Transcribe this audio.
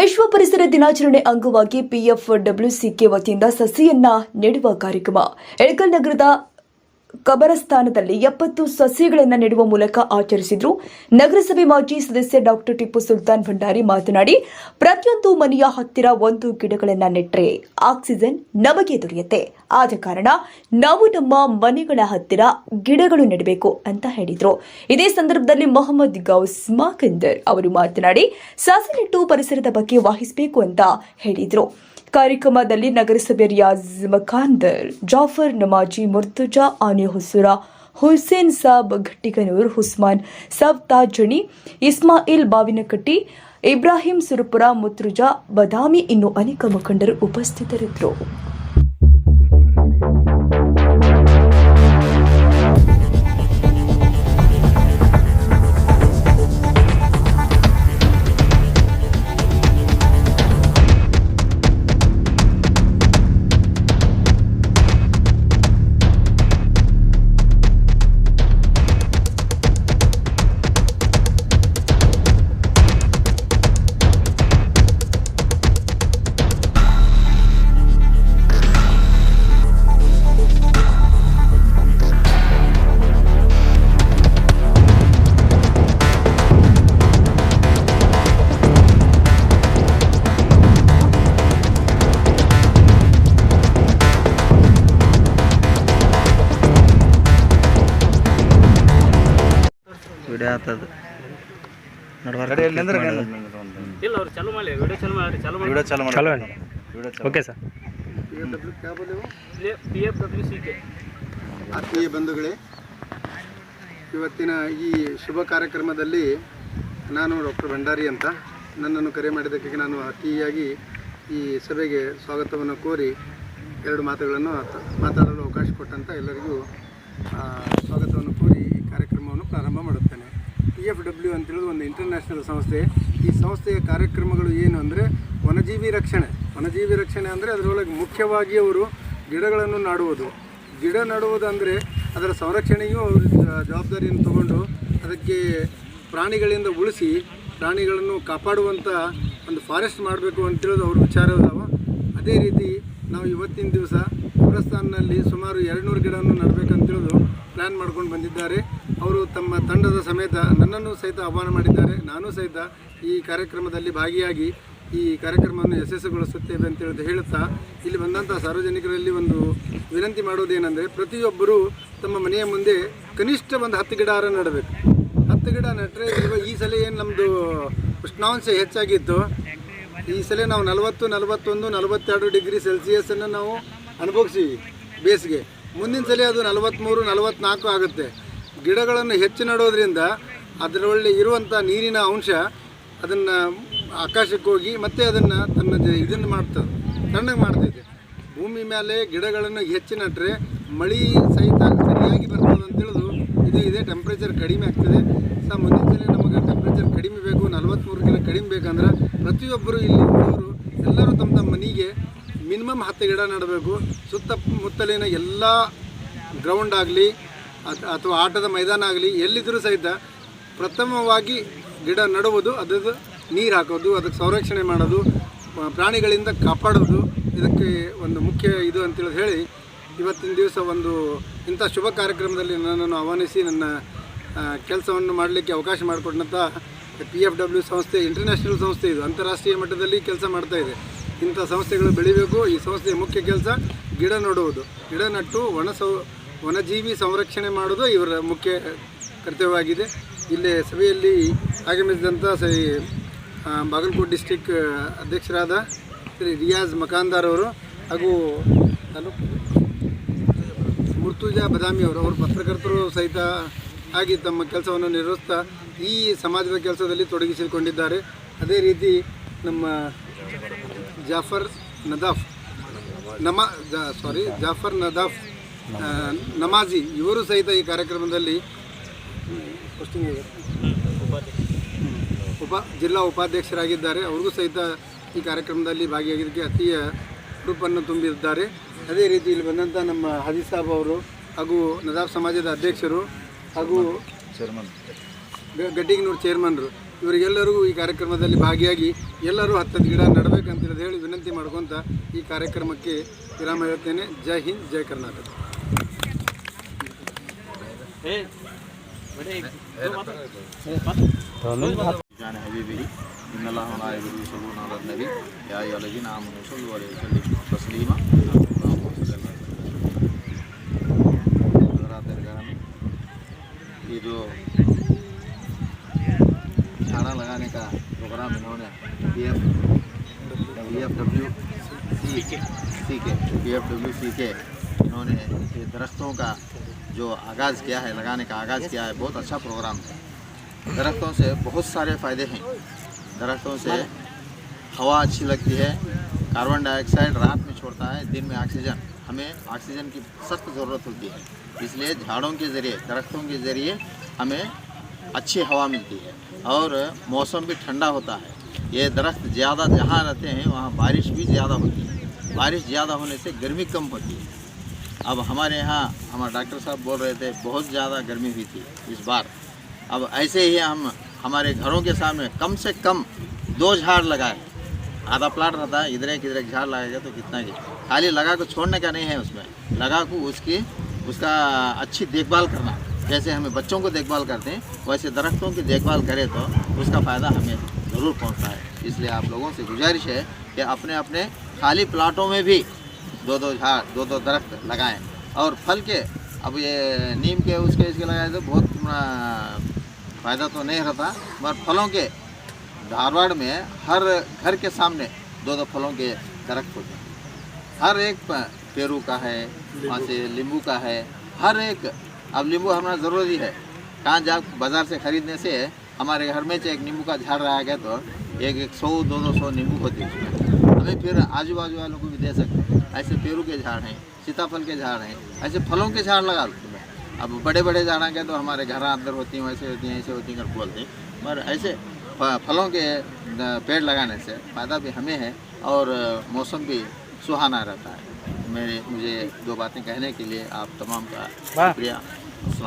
ವಿಶ್ವ ಪರಿಸರ ದಿನಾಚರಣೆ ಅಂಗವಾಗಿ ಪಿಎಫ್ ಡಬ್ಲ್ಯೂಸಿಕೆ ವತಿಯಿಂದ ಸಸಿಯನ್ನ ನೆಡುವ ಕಾರ್ಯಕ್ರಮ. ಎಳಕಲ್ ನಗರದ ಕಬರಸ್ಥಾನದಲ್ಲಿ ಎಪ್ಪತ್ತು ಸಸಿಗಳನ್ನು ನೆಡುವ ಮೂಲಕ ಆಚರಿಸಿದ್ರು. ನಗರಸಭೆ ಮಾಜಿ ಸದಸ್ಯ ಡಾಕ್ಟರ್ ಟಿಪ್ಪು ಸುಲ್ತಾನ್ ಭಂಡಾರಿ ಮಾತನಾಡಿ, ಪ್ರತಿಯೊಂದು ಮನೆಯ ಹತ್ತಿರ ಒಂದು ಗಿಡಗಳನ್ನು ನೆಟ್ಟರೆ ಆಕ್ಸಿಜನ್ ನಮಗೆ ದೊರೆಯುತ್ತೆ. ಆದ ಕಾರಣ ನಾವು ನಮ್ಮ ಮನೆಗಳ ಹತ್ತಿರ ಗಿಡಗಳು ನೆಡಬೇಕು ಅಂತ ಹೇಳಿದ್ರು. ಇದೇ ಸಂದರ್ಭದಲ್ಲಿ ಮೊಹಮ್ಮದ್ ಗೌಸ್ ಮಾಕಂದರ್ ಅವರು ಮಾತನಾಡಿ ಸಸಿ ನೆಟ್ಟು ಪರಿಸರದ ಬಗ್ಗೆ ವಹಿಸಬೇಕು ಅಂತ ಹೇಳಿದ್ರು. ಕಾರ್ಯಕ್ರಮದಲ್ಲಿ ನಗರಸಭೆ ರಿಯಾಜ್ ಮಖಾಂದರ್ ಜಾಫರ್ ನಮಾಜಿ ಮುರ್ತುಜಾ ಆನೆ ಹುಸುರಾ, ಹುಸೇನ್ ಸಾಬ್ ಘಟ್ಟಿಗನೂರ್ ಹುಸ್ಮಾನ್ ಸಬ್ ತಾಜಣಿ, ಇಸ್ಮಾಯಿಲ್ ಬಾವಿನಕಟ್ಟಿ, ಇಬ್ರಾಹಿಂ ಸುರಪುರ ಮುತ್ರುಜಾ ಬದಾಮಿ ಇನ್ನು ಅನೇಕ ಮುಖಂಡರು ಉಪಸ್ಥಿತರಿದ್ದರು. ವಿಡಿಯೋ ಓಕೆ ಸರ್ ಆತ್ಮೀಯ ಬಂಧುಗಳೇ ಇವತ್ತಿನ ಈ ಶುಭ ಕಾರ್ಯಕ್ರಮದಲ್ಲಿ ನಾನು ಡಾಕ್ಟರ್ ಭಂಡಾರಿ ಅಂತ. ನನ್ನನ್ನು ಕರೆ ಮಾಡಿದ್ದಕ್ಕೆ ನಾನು ಅತಿಯಾಗಿ ಈ ಸಭೆಗೆ ಸ್ವಾಗತವನ್ನು ಕೋರಿ ಎರಡು ಮಾತುಗಳನ್ನು ಆತ- ಮಾತಾಡಲು ಅವಕಾಶ ಕೊಟ್ಟಂತ ಎಲ್ಲರಿಗೂ ಸ್ವಾಗತವನ್ನು ಕೋರಿ ಈ ಕಾರ್ಯಕ್ರಮವನ್ನು ಪ್ರಾರಂಭ ಮಾಡುತ್ತೇನೆ ಪಿ ಎಫ್ ಡಬ್ಲ್ಯೂ ಅಂತೇಳಿ ಒಂದು ಇಂಟರ್ನ್ಯಾಷನಲ್ ಸಂಸ್ಥೆ. ಈ ಸಂಸ್ಥೆಯ ಕಾರ್ಯಕ್ರಮಗಳು ಏನು ಅಂದರೆ ವನಜೀವಿ ರಕ್ಷಣೆ. ವನಜೀವಿ ರಕ್ಷಣೆ ಅಂದರೆ ಅದರೊಳಗೆ ಮುಖ್ಯವಾಗಿ ಅವರು ಗಿಡಗಳನ್ನು ನಾಡುವುದು. ಗಿಡ ನೆಡುವುದಂದರೆ ಅದರ ಸಂರಕ್ಷಣೆಯೂ ಅವರು ಜ- ಜವಾಬ್ದಾರಿಯನ್ನು ತಗೊಂಡು ಅದಕ್ಕೆ ಪ್ರಾಣಿಗಳಿಂದ ಉಳಿಸಿ ಪ್ರಾಣಿಗಳನ್ನು ಕಾಪಾಡುವಂಥ ಒಂದು ಫಾರೆಸ್ಟ್ ಮಾಡಬೇಕು ಅಂತೇಳೋದು ಅವ್ರ ವಿಚಾರ ಅದಾವ. ಅದೇ ರೀತಿ ನಾವು ಇವತ್ತಿನ ದಿವಸ ಗುರಸ್ಥಾನಲ್ಲಿ ಸುಮಾರು ಎರಡುನೂರು ಗಿಡವನ್ನು ನೆಡಬೇಕಂತೇಳೋದು ಪ್ಲ್ಯಾನ್ ಮಾಡ್ಕೊಂಡು ಬಂದಿದ್ದಾರೆ. ಅವರು ತಮ್ಮ ತಂಡದ ಸಮೇತ ನನ್ನನ್ನು ಸಹಿತ ಆಹ್ವಾನ ಮಾಡಿದ್ದಾರೆ. ನಾನು ಸಹಿತ ಈ ಕಾರ್ಯಕ್ರಮದಲ್ಲಿ ಭಾಗಿಯಾಗಿ ಈ ಕಾರ್ಯಕ್ರಮವನ್ನು ಯಶಸ್ಸುಗೊಳಿಸುತ್ತೇವೆ ಅಂತ ಹೇಳಿ ಹೇಳುತ್ತಾ, ಇಲ್ಲಿ ಬಂದಂಥ ಸಾರ್ವಜನಿಕರಲ್ಲಿ ಒಂದು ವಿನಂತಿ ಮಾಡೋದೇನೆಂದರೆ ಪ್ರತಿಯೊಬ್ಬರು ತಮ್ಮ ಮನೆಯ ಮುಂದೆ ಕನಿಷ್ಠ ಒಂದು ಹತ್ತು ಗಿಡ ನೆಡಬೇಕು. ಹತ್ತು ಗಿಡ ನೆಟ್ಟರೆ ಈ ಸಲ ಏನು ನಮ್ಮದು ಉಷ್ಣಾಂಶ ಹೆಚ್ಚಾಗಿತ್ತು. ಈ ಸಲ ನಾವು ನಲವತ್ತು, ನಲವತ್ತೊಂದು, ನಲವತ್ತೆರಡು ಡಿಗ್ರಿ ಸೆಲ್ಸಿಯಸನ್ನು ನಾವು ಅನುಭವಿಸಿ ಬೇಸಿಗೆ. ಮುಂದಿನ ಸಲ ಅದು ನಲವತ್ತ್ಮೂರು ನಲವತ್ತ್ನಾಲ್ಕು ಆಗುತ್ತೆ. ಗಿಡಗಳನ್ನು ಹೆಚ್ಚು ನೆಡೋದ್ರಿಂದ ಅದರೊಳ್ಳೆ ಇರುವಂಥ ನೀರಿನ ಅಂಶ ಅದನ್ನು ಆಕಾಶಕ್ಕೆ ಹೋಗಿ ಮತ್ತೆ ಅದನ್ನು ತನ್ನ ಇದನ್ನು ಮಾಡ್ತದೆ, ತಣ್ಣಗೆ ಮಾಡ್ತೈತೆ ಭೂಮಿ ಮೇಲೆ ಗಿಡಗಳನ್ನು ಹೆಚ್ಚು ನೆಟ್ಟರೆ ಮಳೆ ಸಹಿತ ಸರಿಯಾಗಿ ಬರ್ತದೆ ಅಂತೇಳಿದು ಇದು ಇದೆ ಟೆಂಪ್ರೇಚರ್ ಕಡಿಮೆ ಆಗ್ತದೆ. ಸಹ ಮುಂದಿನ ನಮಗೆ ಟೆಂಪ್ರೇಚರ್ ಕಡಿಮೆ ಬೇಕು ನಲ್ವತ್ತ್ಮೂರಕ್ಕಿಂತ ಕಡಿಮೆ ಬೇಕಂದ್ರೆ ಪ್ರತಿಯೊಬ್ಬರು ಇಲ್ಲಿ ಇರೋರು ಎಲ್ಲರೂ ತಮ್ಮ ತಮ್ಮ ಮನೆಗೆ ಮಿನಿಮಮ್ ಹತ್ತು ಗಿಡ ನೆಡಬೇಕು. ಸುತ್ತಮುತ್ತಲಿನ ಎಲ್ಲ ಗ್ರೌಂಡ್ ಆಗಲಿ ಅಥವಾ ಆಟದ ಮೈದಾನ ಆಗಲಿ ಎಲ್ಲಿದ್ದರೂ ಸಹಿತ ಪ್ರಥಮವಾಗಿ ಗಿಡ ನೆಡುವುದು, ಅದಕ್ಕೆ ನೀರು ಹಾಕೋದು, ಅದಕ್ಕೆ ಸಂರಕ್ಷಣೆ ಮಾಡೋದು ಪ್ರಾಣಿಗಳಿಂದ ಕಾಪಾಡೋದು, ಇದಕ್ಕೆ ಒಂದು ಮುಖ್ಯ ಇದು ಅಂತೇಳಿ ಹೇಳಿ, ಇವತ್ತಿನ ದಿವಸ ಒಂದು ಇಂಥ ಶುಭ ಕಾರ್ಯಕ್ರಮದಲ್ಲಿ ನನ್ನನ್ನು ಆಹ್ವಾನಿಸಿ, ನನ್ನ ಕೆಲಸವನ್ನು ಮಾಡಲಿಕ್ಕೆ ಅವಕಾಶ ಮಾಡಿಕೊಟ್ಟಂಥ ಪಿ ಎಫ್ ಡಬ್ಲ್ಯೂ ಸಂಸ್ಥೆ, ಇಂಟರ್ನ್ಯಾಷನಲ್ ಸಂಸ್ಥೆ ಇದು, ಅಂತಾರಾಷ್ಟ್ರೀಯ ಮಟ್ಟದಲ್ಲಿ ಕೆಲಸ ಮಾಡ್ತಾ ಇದೆ. ಇಂಥ ಸಂಸ್ಥೆಗಳು ಬೆಳಿಬೇಕು, ಈ ಸಂಸ್ಥೆಯ ಮುಖ್ಯ ಕೆಲಸ ಗಿಡ ನೆಡುವುದು. ಗಿಡ ನಟ್ಟು ಒಣ ಸೌ ವನಜೀವಿ ಸಂರಕ್ಷಣೆ ಮಾಡೋದು ಇವರ ಮುಖ್ಯ ಕರ್ತವ್ಯವಾಗಿದೆ. ಇಲ್ಲಿ ಸಭೆಯಲ್ಲಿ ಆಗಮಿಸಿದಂಥ ಆ, ಬಾಗಲಕೋಟೆ ಡಿಸ್ಟಿಕ್ ಅಧ್ಯಕ್ಷರಾದ ಶ್ರೀ ರಿಯಾಜ್ ಮಕಾಂದಾರ್ ಅವರು ಹಾಗೂ ತಾಲೂಕು ಮುರ್ತುಜಾ ಬದಾಮಿ ಅವರು ಅವರು ಪತ್ರಕರ್ತರು ಸಹಿತ ಆಗಿ ತಮ್ಮ ಕೆಲಸವನ್ನು ನಿರ್ವಹಿಸ್ತಾ ಈ ಸಮಾಜದ ಕೆಲಸದಲ್ಲಿ ತೊಡಗಿಸಿಕೊಂಡಿದ್ದಾರೆ. ಅದೇ ರೀತಿ ನಮ್ಮ ಜಾಫರ್ ನದಾಫ್ ನಮ ಸಾರಿ ಜಾಫರ್ ನದಾಫ್ ನಮಾಜಿ ಇವರು ಸಹಿತ ಈ ಕಾರ್ಯಕ್ರಮದಲ್ಲಿ ಉಪ ಜಿಲ್ಲಾ ಉಪಾಧ್ಯಕ್ಷರಾಗಿದ್ದಾರೆ. ಅವ್ರಿಗೂ ಸಹಿತ ಈ ಕಾರ್ಯಕ್ರಮದಲ್ಲಿ ಭಾಗಿಯಾಗಿದ್ದಕ್ಕೆ ಅತಿಯ ರೂಪನ್ನು ತುಂಬಿದ್ದಾರೆ. ಅದೇ ರೀತಿ ಇಲ್ಲಿ ಬಂದಂಥ ನಮ್ಮ ಹದಿ ಸಾಬ್ ಅವರು ಹಾಗೂ ನದಾಬ್ ಸಮಾಜದ ಅಧ್ಯಕ್ಷರು ಹಾಗೂ ಚೇರ್ಮನ್ ಗ- ಗಡ್ಡಿಗನೂರು ಚೇರ್ಮನ್ರು ಇವರಿಗೆಲ್ಲರಿಗೂ ಈ ಕಾರ್ಯಕ್ರಮದಲ್ಲಿ ಭಾಗಿಯಾಗಿ ಎಲ್ಲರೂ ಹತ್ತತ್ತು ಗಿಡ ನಡಬೇಕಂತ ಹೇಳಿ ವಿನಂತಿ ಮಾಡ್ಕೊತ ಈ ಕಾರ್ಯಕ್ರಮಕ್ಕೆ ವಿರಾಮ ಹೇಳ್ತೇನೆ. ಜೈ ಹಿಂದ್ ಜೈ ಕರ್ನಾಟಕ. तस्लीमा। ये जो झाड़ा लगाने का प्रोग्राम इन्होंने P F P F W C K C K P F W C के इन्होंने ये दरख्तों का जो आगाज़ किया है, लगाने का आगाज़ किया है, बहुत अच्छा प्रोग्राम है। दरख्तों से बहुत सारे फ़ायदे हैं। दरख्तों से हवा अच्छी लगती है, कार्बन डाइऑक्साइड रात में छोड़ता है, दिन में ऑक्सीजन। हमें ऑक्सीजन की सख्त ज़रूरत होती है। इसलिए झाड़ों के ज़रिए, दरख्तों के ज़रिए हमें अच्छी हवा मिलती है और मौसम भी ठंडा होता है। ये दरख्त ज़्यादा जहाँ रहते हैं, वहाँ बारिश भी ज़्यादा होती है। बारिश ज़्यादा होने से गर्मी कम होती है। अब हमारे यहाँ, हमारे डॉक्टर साहब बोल रहे थे, बहुत ज़्यादा गर्मी हुई थी इस बार। अब ऐसे ही हम, हमारे घरों के सामने कम से कम दो झाड़ लगाए। आधा प्लाट रहता है, इधर एक इधर एक झाड़ लगाएगा तो कितना की खाली लगा को छोड़ने का नहीं है उसमें। लगा को उसकी, उसका अच्छी देखभाल करना। जैसे हमें बच्चों को देखभाल करते हैं, वैसे दरख्तों की देखभाल करें तो उसका फ़ायदा हमें ज़रूर पहुँचता है। इसलिए आप लोगों से गुजारिश है कि अपने अपने खाली प्लाटों में भी दो दो झाड़ दो दो दरख्त लगाएँ। और फल के अब ये नीम के उसके इसके लगाए तो बहुत फ़ायदा तो नहीं रहता मगर फलों के धारवाड़ में हर घर के सामने दो दो फलों के दरख्त होते हैं। हर एक पेरू का है वहाँ से नींबू का है हर एक अब नींबू हमारा ज़रूरी है। कहाँ जा बाज़ार से ख़रीदने से हमारे घर में से एक नींबू का झाड़ रहा गया तो एक एक सौ दो दो सौ नींबू होती हैं। हमें फिर आजू बाजू वालों को भी दे सकते हैं। ऐसे पेरू के झाड़ हैं सीताफल के झाड़ हैं ऐसे फलों के झाड़ लगा लो। तुम्हें अब बड़े बड़े झाड़ा के तो हमारे घर अंदर होती हैं वैसे होती हैं ऐसे होती हैं बोलते हैं। मगर ऐसे फलों के पेड़ लगाने से फ़ायदा भी हमें है और मौसम भी सुहाना रहता है। मेरे मुझे दो बातें कहने के लिए आप तमाम का शुक्रिया। असल